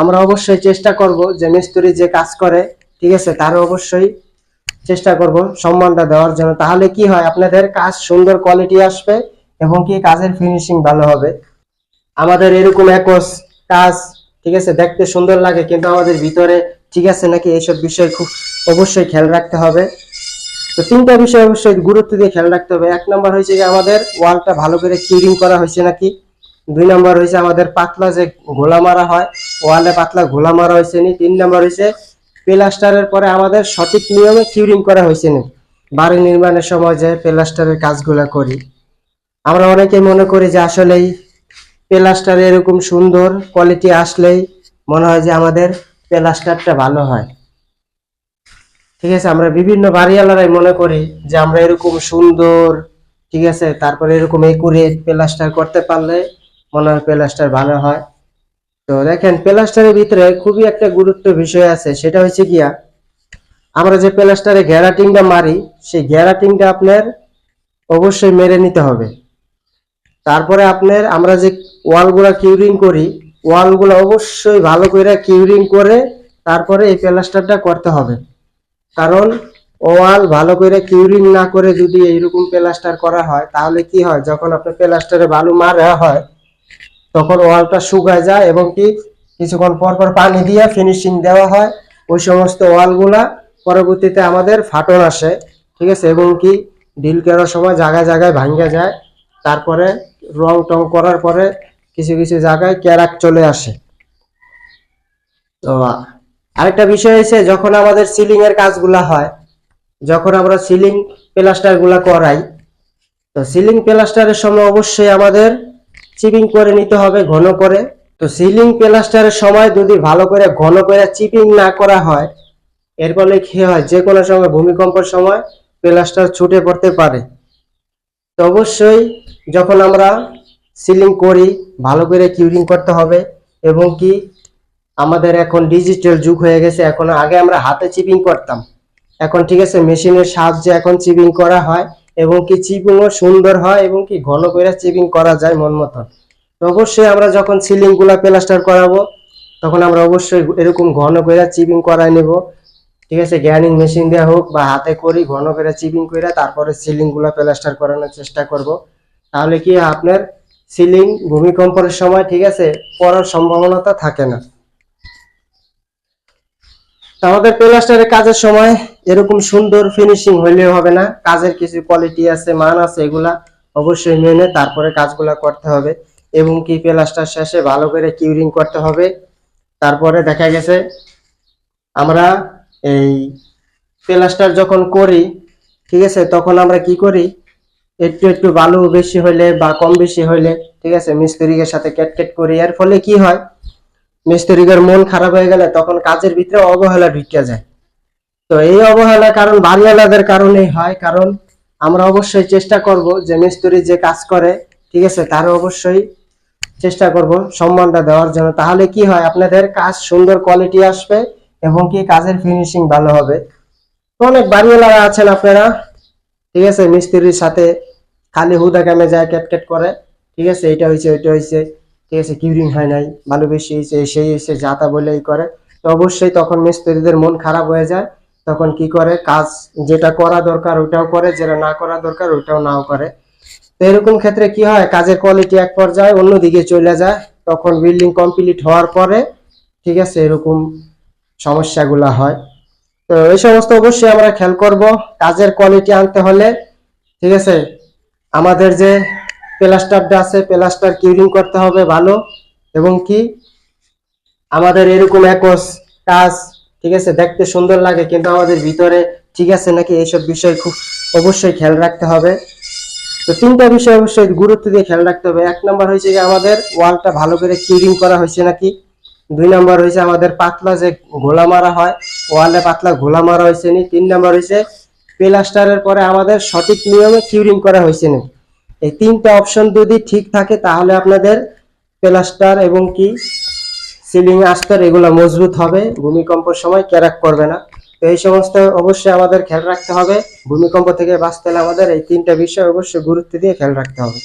আমরা অবশ্যই চেষ্টা করব যে মিস্ত্রি যে কাজ করে, ঠিক আছে তার অবশ্যই চেষ্টা করব সম্মানটা দেওয়ার জন্য। তাহলে কি হয়, আপনাদের কাজ সুন্দর কোয়ালিটি আসবে এবং কি কাজের ফিনিশিং ভালো হবে। আমাদের এরকম একস কাজ, ঠিক আছে, দেখতে সুন্দর লাগে, কিন্তু আমাদের ভিতরে, ঠিক আছে, নাকি এইসব বিষয় খুব অবশ্যই খেয়াল রাখতে হবে। তো তিনটা বিষয় অবশ্যই গুরুত্ব দিয়ে খেয়াল রাখতে হবে। এক নম্বর হয়েছে যে আমাদের ওয়ালটা ভালো করে কিউরিং করা হয়েছে নাকি? দুই নম্বর হয়েছে আমাদের পাতলা যে ঘোলা মারা হয়, ওয়ালে পাতলা ঘোলা মারা হয়েছে নি। তিন নম্বর হয়েছে প্লাস্টারের পরে আমাদের সঠিক নিয়মে কিউরিং করা হয়েছে নি। বাড়ি নির্মাণের সময় যে প্লাস্টারের কাজগুলো করি। আমরা অনেকে মনে করি যে আসলেই প্লাস্টার এরকম সুন্দর কোয়ালিটি আসলেই মনে হয় যে আমাদের প্লাস্টারটা ভালো হয়। ঠিক আছে, আমরা বিভিন্ন বাড়িওয়ালারাই মনে করি যে আমরা এরকম সুন্দর, ঠিক আছে, তারপরে এরকম একুরেট প্লাস্টার করতে পারলে মনে হয় প্লাস্টার ভালো হয়। তো দেখেন, প্লাস্টারের ভিতরে খুবই একটা গুরুত্ব বিষয় আছে, সেটা হচ্ছে গিয়া, আমরা যে প্লাস্টারে গ্যারাটিংটা মারি, সেই গ্যারাটিংটা আপনার অবশ্যই মেরে নিতে হবে। তারপরে আপনার আমরা যে ওয়ালগুলা কিউরিং করি, ওয়ালগুলো অবশ্যই ভালো করে কিউরিং করে তারপরে এই প্লাস্টারটা করতে হবে। কারণ ওয়াল ভালো করে কিউরিং না করে যদি এইরকম প্লাস্টার করা হয়, তাহলে কি হয়, যখন আপনার প্লাস্টারে বালু মারা হয় তখন ওয়ালটা শুকায় যায় এবং কি কিছুক্ষণ পর পর পানি দিয়ে ফিনিশিং দেওয়া হয়। ওই সমস্ত ওয়ালগুলা পরবর্তীতে আমাদের ফাটন আসে, ঠিক আছে? এবং কি ডিল করার সময় জায়গায় জায়গায় ভাঙ্গা যায়। তারপরে রং টং করার পরে কিছু কিছু জায়গায় ক্যারাক চলে আসে। তো আরেকটা বিষয় হচ্ছে যখন আমাদের সিলিং এর কাজগুলা হয়, যখন আমরা সিলিং প্লাস্টারগুলা করাই, তো সিলিং প্লাস্টারের সময় অবশ্যই আমাদের চিপিং করে নিতে হবে, ঘন করে। তো সিলিং প্লাস্টারের সময় যদি ভালো করে ঘন করে চিপিং না করা হয়, এর ফলে কি হয়? যে কোনো সময় ভূমিকম্পের সময় প্লাস্টার ছুটে পড়তে পারে। তো অবশ্যই যখন আমরা সিলিং করি, ভালো করে কিউরিং করতে হবে এবং কি আমাদের এখন ডিজিটাল যুগ হয়ে গেছে, এখন আগে আমরা হাতে চিপিং করতাম। এখন ঠিক আছে, মেশিনের সাহায্যে এখন চিপিং করা হয়। এবং কি চিপিংও সুন্দর হয় এবং কি ঘন করে চিপিং করা যায় মন মতন। তো অবশ্যই আমরা যখন সিলিংগুলা প্লাস্টার করাবো, তখন আমরা অবশ্যই এরকম ঘন করে চিপিং করাই নেব। ঠিক আছে, গ্যানিং মেশিন দেওয়া হোক বা হাতে করি ঘন করে চিপিং করে তারপরে সিলিংগুলা প্লাস্টার করানোর চেষ্টা করব। তাহলে কি আপনার সিলিং ভূমিকম্পের সময়, ঠিক আছে, পড়ার সম্ভাবনাটা থাকে না। আমাদের প্লাস্টারের কাজের সময় এরকম সুন্দর ফিনিশিং হইলেও হবে না। কাজের কিছু কোয়ালিটি আছে, মান আছে, এগুলা অবশ্যই মেনে তারপরে কাজগুলা করতে হবে। এবং কি প্লাস্টার শেষে ভালো করে কিউরিং করতে হবে। তারপরে দেখা গেছে, আমরা এই প্লাস্টার যখন করি, ঠিক আছে, তখন আমরা কি করি? একটু একটু বালু বেশি হইলে বা কম বেশি হইলে, ঠিক আছে মিস্ত্রিকের সাথে ক্যাট ক্যাট করি। এর ফলে কি হয়? মিস্ত্রিকের মন খারাপ হয়ে গেলে তখন কাজের ভিতরে অবহেলা ঢুকিয়া যায়। তো এই অবহেলা কারণ, বাড়িওয়ালাদের কারণেই হয়। কারণ আমরা অবশ্যই চেষ্টা করব যে মিস্ত্রি যে কাজ করে, ঠিক আছে তার অবশ্যই চেষ্টা করব সম্মানটা দেওয়ার জন্য। তাহলে কি হয়, আপনাদের কাজ সুন্দর কোয়ালিটি আসবে এবং কি কাজের ফিনিশিং ভালো হবে। অনেক বাড়িওয়ালারা আছেন আপনারা, ঠিক আছে, মিস্ত্রির সাথে খালি হুদা কামে যায়, ক্যাট ক্যাট করে, ঠিক আছে এটা হয়েছে, ওইটা হয়েছে, ঠিক আছে কিউরিং হয় নাই ভালো বেশি হয়েছে, সেই হয়েছে যাতা বলেই করে। তো অবশ্যই তখন মিস্ত্রিদের মন খারাপ হয়ে যায়। তখন কি করে? কাজ যেটা করা দরকার ওটাও করে, যেটা না করা দরকার ওটাও নাও করে। তো এরকম ক্ষেত্রে কি হয়? কাজের কোয়ালিটি এক পর্যায়ে অন্যদিকে চলে যায়। তখন বিল্ডিং কমপ্লিট হওয়ার পরে, ঠিক আছে, এরকম সমস্যাগুলা হয়। তো এই সমস্ত অবশ্যই আমরা খেয়াল করব। কাজের কোয়ালিটি আনতে হলে, ঠিক আছে, আমাদের যে প্লাস্টারটা আছে প্লাস্টার কিউরিং করতে হবে ভালো। এবং কি? আমাদের এরকম একস কাজ ঠিক আছে? দেখতে সুন্দর লাগে, কিন্তু আমাদের ভিতরে ঠিক আছে নাকি? এইসব বিষয় খুব অবশ্যই খেয়াল রাখতে হবে। তো তিনটা বিষয় অবশ্যই গুরুত্ব দিয়ে খেয়াল রাখতে হবে। এক নম্বর হয়েছে যে আমাদের ওয়ালটা ভালো করে কিউরিং করা হয়েছে নাকি? দুই নম্বর হয়েছে আমাদের পাতলা যে ঘোলা মারা হয়, ওয়ালে পাতলা ঘোলা মারা হয়েছে নি। তিন নম্বর হয়েছে, প্লাস্টারের পরে আমাদের সঠিক নিয়মে কিউরিং করা হয়েছে না। এই তিনটা অপশন যদি ঠিক থাকে, তাহলে আপনাদের প্লাস্টার এবং কি সিলিং আস্তর এগুলো মজবুত হবে, ভূমিকম্পর সময় ক্যারাক করবে না। তো এই সমস্ত অবশ্যই আমাদের খেয়াল রাখতে হবে। ভূমিকম্প থেকে বাঁচতে হলে আমাদের এই তিনটা বিষয় অবশ্যই গুরুত্ব দিয়ে খেয়াল রাখতে হবে।